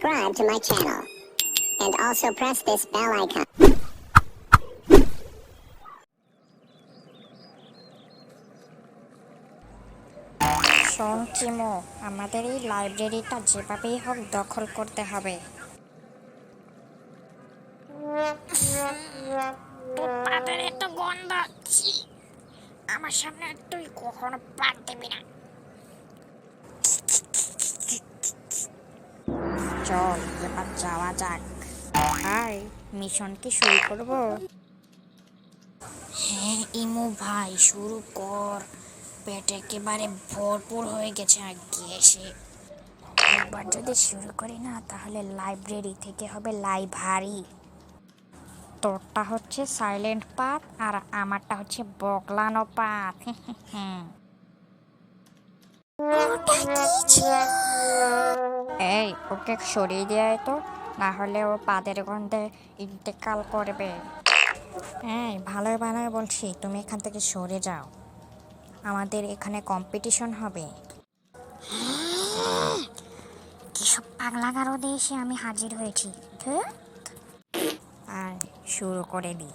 subscribe to my channel. And also press this bell icon. শোন চিমো আমাদের এই লাইব্রেরিটা যেভাবেই হোক দখল করতে হবে তোর পাদের এত গন্ধ! আমার সামনে তুই কখনো পাত দিবি না চল এবার যাওয়া যাক। হাই। মিশন কি শুরু করব? হ্যাঁ ইমু ভাই শুরু কর। পেট একেবারে ভরপুর হয়ে গেছে আর গ্যাসে একবার যদি শুরু করি না তাহলে লাইব্রেরি থেকে হবে লাইব্রেরি। তোরটা হচ্ছে সাইলেন্ট পাথ আর আমারটা হচ্ছে বগলানো পাথ। এই, ওকে সরিয়ে দেয় তো না হলে ও পাদের গন্ধে ইন্তেকাল করবে। এই, ভালোই ভালোই বলছি, তুমি এখান থেকে সরে যাও। আমাদের এখানে কম্পিটিশন হবে। কিসব পাগলা গারদে এসে আমি হাজির হয়েছি। আর শুরু করে দি।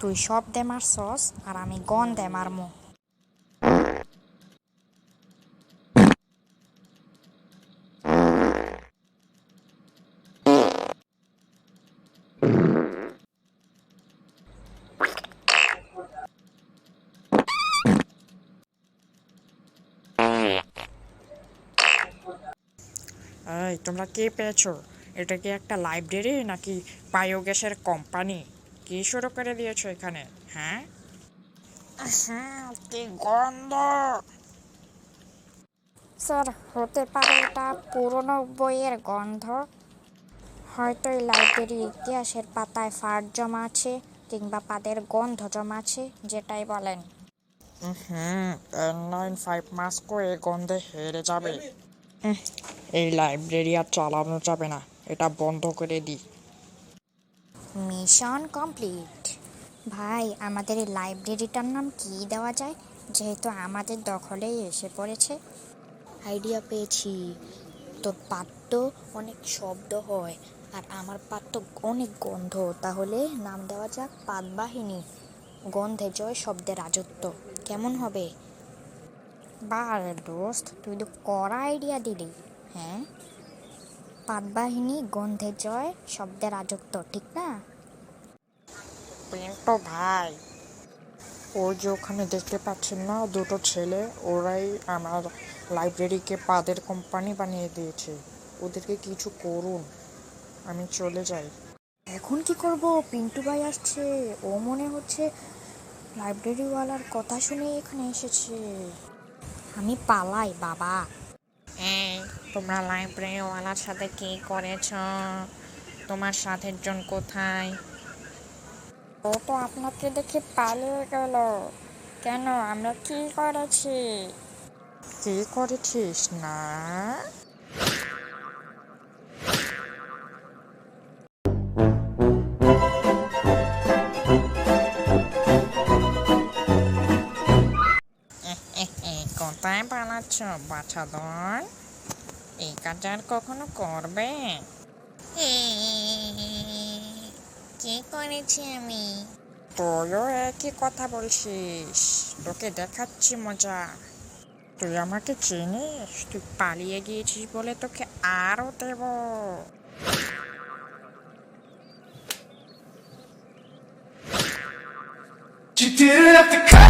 তুই সব দে মার সস আর আমি গন দে মারমু। এই তোমরা কে পেয়েছ? এটা কি একটা লাইব্রেরি নাকি বায়োগ্যাসের কোম্পানি কি শুরু করে দিয়েছ এখানে? হ্যাঁ? হ্যাঁ কি গন্ধ! স্যার হতে পারে এটা পুরনো বইয়ের গন্ধ। হয়তো এই লাইব্রেরির ইতিহাসের পাতায় ফাট জমা আছে কিংবা পাদের গন্ধ জমা আছে যেটাই বলেন। হুম এন নাইন ফাইভ মাস্কও এই গন্ধে হেরে যাবে। এই লাইব্রেরি আর চালানো যাবে না, এটা বন্ধ করে দিই। মিশন কমপ্লিট ভাই, আমাদের এই লাইব্রেরিটার নাম কি দেওয়া যায়? যেহেতু আমাদের দখলেই এসে পড়েছে। আইডিয়া পেয়েছি। তোর পাত্র অনেক শব্দ হয়, আর আমার পাত্র অনেক গন্ধ। তাহলে নাম দেওয়া যাক পাতবাহিনী গন্ধে জয়, শব্দে রাজত্ব। কেমন হবে? বারে দোস্ত, তুই তো কড়া আইডিয়া দিলি। হ্যাঁ? পাতবাহিনী গন্ধে জয় শব্দের রাজত্ব ঠিক না? পিন্টু ভাই ওই যে ওখানে দেখতে পাচ্ছেন না দুটো ছেলে ওরাই আমার লাইব্রেরিকে পাদের কোম্পানি বানিয়ে দিয়েছে। ওদেরকে কিছু করুন আমি চলে যাই। এখন কি করব? পিন্টু ভাই আসছে ও মনে হচ্ছে লাইব্রেরিওয়ালার কথা শুনে এখানে এসেছে। আমি পালাই বাবা। এই তোমরা লাইব্রেরিওয়ালার সাথে কি করেছ? তোমার সাথের জন কোথায়? ও তো আপনাকে দেখে পালিয়ে গেল। কেন? আমরা কি করেছি? কি করেছিস না? পালাচ্ছ বাচ্চাদর এই কাজ আর কখনো করবে? কি করেছি আমি? তুইও একই কথা বলছিস তোকে দেখাচ্ছি মজা। তুই আমাকে চিনিস? তুই পালিয়ে গিয়েছিস বলে তোকে আরও দেব। You didn't have to cut